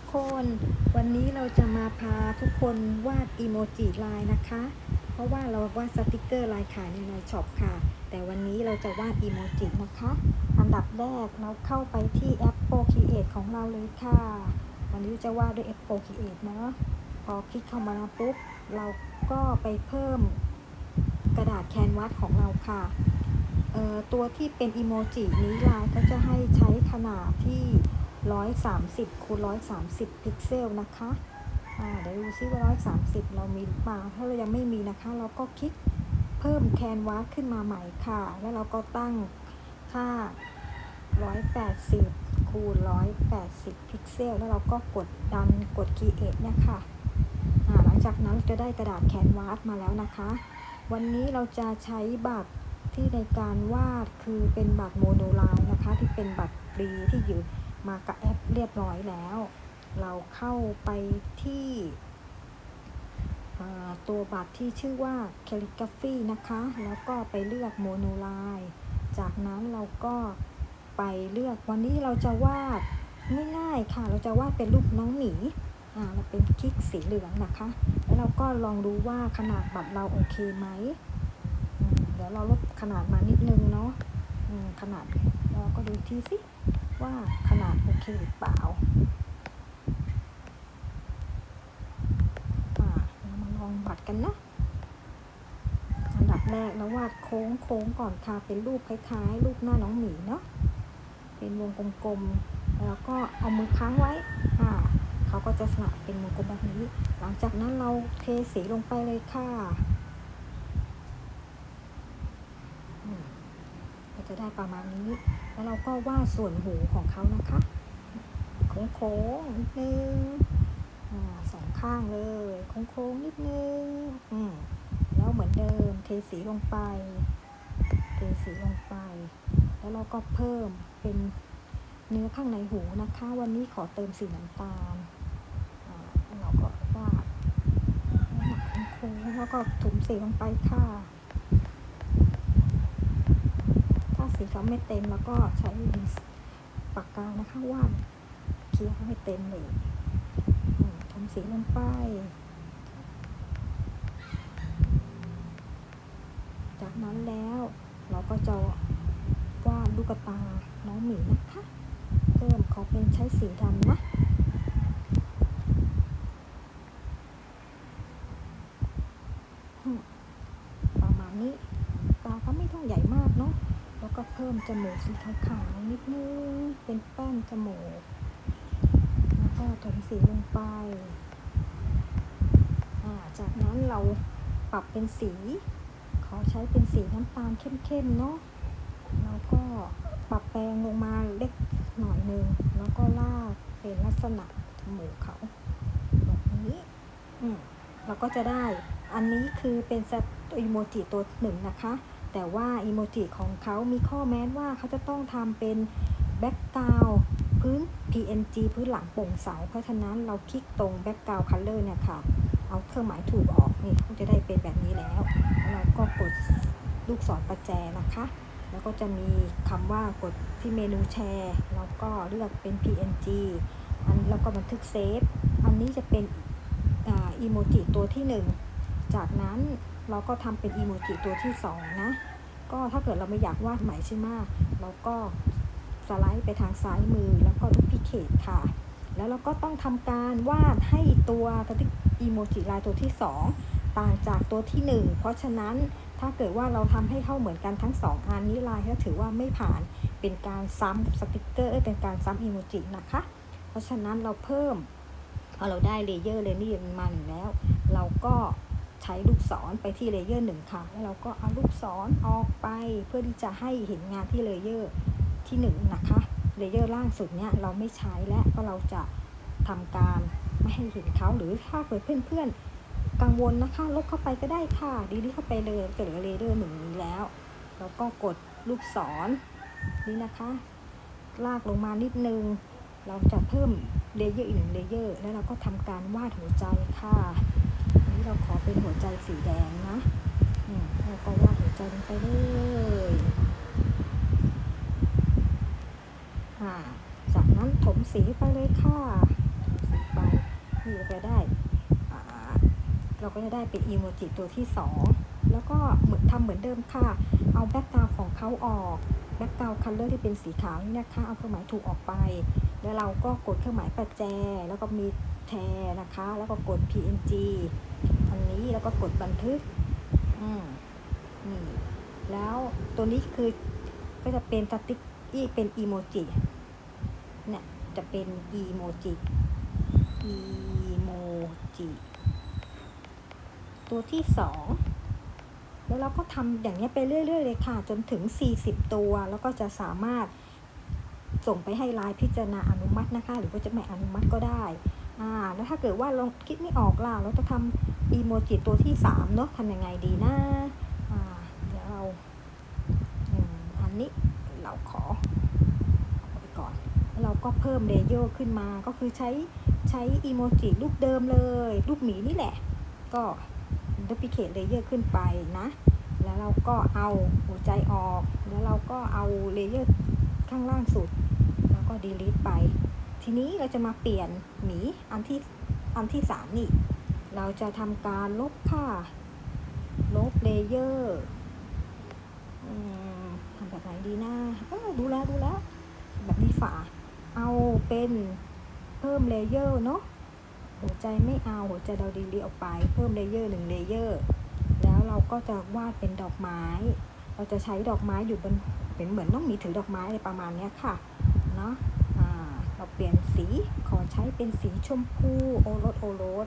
กคน วันนี้เราจะมาพาทุกคนวาดอีโมจิลายนะคะ เพราะว่าเราวาดสติกเกอร์ลายขายในไลน์ช็อปค่ะ แต่วันนี้เราจะวาดอีโมจินะคะ อันดับแรกเราเข้าไปที่แอป Procreate ของเราเลยค่ะ วันนี้จะวาดด้วยแอป Procreate เนาะพอคลิกเข้ามาแล้วปุ๊บ เราก็ไปเพิ่มกระดาษแคนวาสของเราค่ะตัวที่เป็นอีโมจินี้ลายก็จะให้ใช้ขนาดที่ 130คูณ130 พิกเซลนะคะเดี๋ยวดูซิว่า 130 เรามีหรือเปล่า ถ้าเรายังไม่มีนะคะ เราก็คลิกเพิ่มแคนวาสขึ้นมาใหม่ค่ะ แล้วเราก็ตั้งค่า 180คูณ180 พิกเซล แล้วเราก็กดดันกด Create เนี่ยค่ะ หลังจากนั้นจะได้กระดาษแคนวาสมาแล้วนะคะ วันนี้เราจะใช้บัตรที่ในการวาดคือเป็นบัตรโมโนไลน์นะคะ ที่เป็นบัตรฟรีที่อยู่ มากับแอปเรียบร้อยแล้ว เราเข้าไปที่ตัวบัตรที่ชื่อว่า Calligraphy นะคะ แล้วก็ไปเลือกโมโนไลน์จากนั้นเราก็ไปเลือกวันนี้เราจะวาดง่ายๆค่ะ เราจะวาดเป็นรูปน้องหมีอ่าเราเป็นคลิกสีเหลืองนะคะ แล้วเราก็ลองดูว่าขนาดบัตรเราโอเคไหมเดี๋ยวเราลดขนาดมานิดนึงเนาะขนาดเราก็ดูทีสิ ว่าขนาดโอเคหรือเปล่าเรามาลองบัตรกันนะ อันดับแรกเราวาดโค้งโค้งก่อนค่ะ เป็นรูปคล้ายๆ รูปหน้าน้องหมีเนาะ เป็นวงกลมๆ แล้วก็เอามือค้างไว้อ่าเขาก็จะสลับเป็นวงกลมแบบนี้ หลังจากนั้นเราเทสีลงไปเลยค่ะอืมก็ จะได้ประมาณนี้ แล้วเราก็วาดส่วนหูของเขานะคะ โค้งๆนิดนึงอ่าสองข้างเลยโค้งๆนิดนึงอืมแล้วเหมือนเดิมเทสีลงไป เทสีลงไป แล้วเราก็เพิ่มเป็นเนื้อข้างในหูนะคะ วันนี้ขอเติมสีน้ำตาลเราก็วาดโค้งๆแล้วก็ถุมสีลงไปค่ะ ถ้า สีเขาไม่เต็มแล้วก็ใช้ปากกานะคะวาดเคลียร์ให้เต็มเลยอืมถุมสีลงไปจากนั้นแล้วเราก็จะวาดลูกตาน้องหมีนะคะ เพิ่มขอเป็นใช้สีดำนะประมาณนี้ ตาก็ไม่ต้องใหญ่มากเนาะ แล้วก็เพิ่มจมูกสีขาวๆนิดนึงเป็นแป้นจมูก แล้วก็ถมสีลงไปาจากนั้นเราปรับเป็นสี ขอใช้เป็นสีน้ำตาลเข้มๆเนาะแล้วก็ปรับแปลงลงมาเล็กหน่อยนึง แล้วก็ลากเป็นลักษณะจมูกเขาแบบนี้อืมเราก็จะได้อันนี้คือเป็นสอีโมจิตัวหนึ่งนะคะ แต่ว่าอีโมจิของเขามีข้อแม้ว่าเขาจะต้องทำเป็นแบ็กกราวพื้น PNG พื้นหลังโปร่งใส เพราะฉะนั้นเราคลิกตรง Background Color เนี่ยค่ะ เอาเครื่องหมายถูกออก นี่ก็จะได้เป็นแบบนี้แล้วแล้วเราก็กดลูกศรประแจนะคะ แล้วก็จะมีคำว่ากดที่เมนูแชร์ แล้วก็เลือกเป็น PNG อันแล้วก็บันทึกเซฟ อันนี้จะเป็นอีโมจิตัวที่ 1 จากนั้น เราก็ทำเป็นอีโมจิตัวที่ 2 นะ ก็ถ้าเกิดเราไม่อยากวาดใหม่ใช่ไหมเราก็สไลด์ไปทางซ้ายมือแล้วก็ดูพิเคทค่ะ แล้วเราก็ต้องทำการวาดให้ตัวติ๊กอีโมจิลายตัวที่ 2 ต่างจากตัวที่ 1 เพราะฉะนั้นถ้าเกิดว่าเราทำให้เข้าเหมือนกันทั้ง 2 อันนี้ลายก็ถือว่าไม่ผ่านเป็นการซ้ำสติกเกอร์เป็นการซ้ำอีโมจินะคะ เพราะฉะนั้นเราเพิ่มพอเราได้เลเยอร์เลยนี่มันมาแล้ว เราก็ ใช้ลูกศรไปที่เลเยอร์หนึ่งค่ะ แล้วเราก็เอาลูกศรออกไปเพื่อที่จะให้เห็นงานที่เลเยอร์ที่หนึ่งนะคะเลเยอร์ล่างสุดเนี่ยเราไม่ใช้แล้วเพราะเราจะทำการไม่ให้เห็นเขาหรือถ้าเกิดเพื่อนๆกังวลนะคะ ลบเข้าไปก็ได้ค่ะดีดีเข้าไปเลยจะเหลือเลเยอร์หนึ่งนี้แล้วเราก็กดลูกศรนี่นะคะ ลากลงมานิดนึง เราจะเพิ่มเลเยอร์อีกหนึ่งเลเยอร์แล้วเราก็ทำการวาดหัวใจค่ะ นี้เราขอเป็นหัวใจสีแดงนะเราก็วาดหัวใจลงไปเลยจากนั้นถมสีไปเลยค่ะถมสีที่เราจะได้ เราก็จะได้เป็นอีโมจิตัวที่สองแล้วก็เหมือนทำเหมือนเดิมค่ะ เอาแบ็กกราวของเขาออกแบ็กกราวคัลเลอร์ที่เป็นสีขาวนี่นะคะ เอาเครื่องหมายถูกออกไป แล้วเราก็กดเครื่องหมายประแจ แล้วก็มีแทนะคะ แล้วก็กด png อันนี้แล้วก็กดบันทึก อืมนี่แล้วตัวนี้คือก็จะเป็นสติ๊กอีเป็นอีโมจิเนี่ยจะเป็นอีโมจิอีโมจิตัวที่สองแล้วเราก็ทำอย่างนี้ยไปเรื่อย ๆ เลยค่ะ จนถึง 40 ตัว แล้วก็จะสามารถส่งไปให้ไลน์พิจารณาอนุมัตินะคะ หรือว่าจะไม่อนุมัติก็ได้ อ่า แล้วถ้าเกิดว่าเราคิดไม่ออกล่ะเราจะทำ อีโมจิตัวที่ 3 เนาะทำยังไงดีนะอ่าเดี๋ยวเราอันนี้เราขอไปก่อนเราก็เพิ่มเลเยอร์ขึ้นมาก็คือใช้ใช้อีโมจิรูปเดิมเลย รูปหมีนี่แหละ ก็ดูพิเคทเลเยอร์ขึ้นไปนะ แล้วเราก็เอาหัวใจออก แล้วเราก็เอาเลเยอร์ข้างล่างสุด แล้วก็ delete ไป ทีนี้เราจะมาเปลี่ยนหมีอันที่อันที่สามนี่ เราจะทำการลบค่ะ ลบเลเยอร์ทำแบบไหนดีนะเออดูแล้วดูแลแบบนี้ฝา เอาเป็นเพิ่มเลเยอร์เนาะหัวใจไม่เอาหัวใจเราดีลีออกไป เพิ่มเลเยอร์หนึ่งเลเยอร์ แล้วเราก็จะวาดเป็นดอกไม้ เราจะใช้ดอกไม้อยู่บนเป็นเหมือนน้องหมีถือดอกไม้อะไรประมาณนี้ค่ะเนาะเราเปลี่ยนสีขอใช้เป็นสีชมพูโอรสโอรส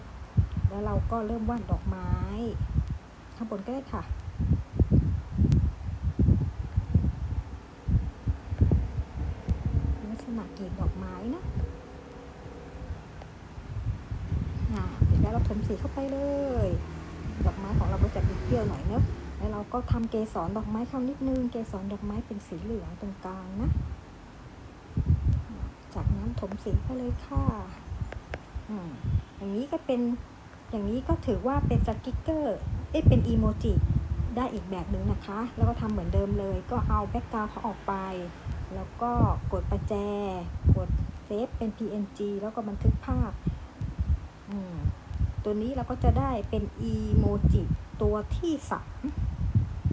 แล้วเราก็เริ่มวาดดอกไม้ ข้างบนก็ได้ค่ะลักษณะกลีบดอกไม้นะอ่าเสร็จแล้วเราถมสีเข้าไปเลย ดอกไม้ของเราก็จะเปรี้ยวหน่อยเนอะแล้วเราก็ทำเกสรดอกไม้เข้านิดนึง เกสรดอกไม้เป็นสีเหลืองตรงกลางนะ จากนั้นถมสีไปเลยค่ะ อืมอย่างนี้ก็เป็น อย่างนี้ก็ถือว่าเป็นสติกเกอร์เอ้เป็นอีโมจิได้อีกแบบหนึ่งนะคะ แล้วก็ทำเหมือนเดิมเลย ก็เอาแบ็กกราวเขาออกไป แล้วก็กดประแจ กดเซฟเป็น png แล้วก็บันทึกภาพอืมตัวนี้เราก็จะได้เป็นอีโมจิตัวที่สาม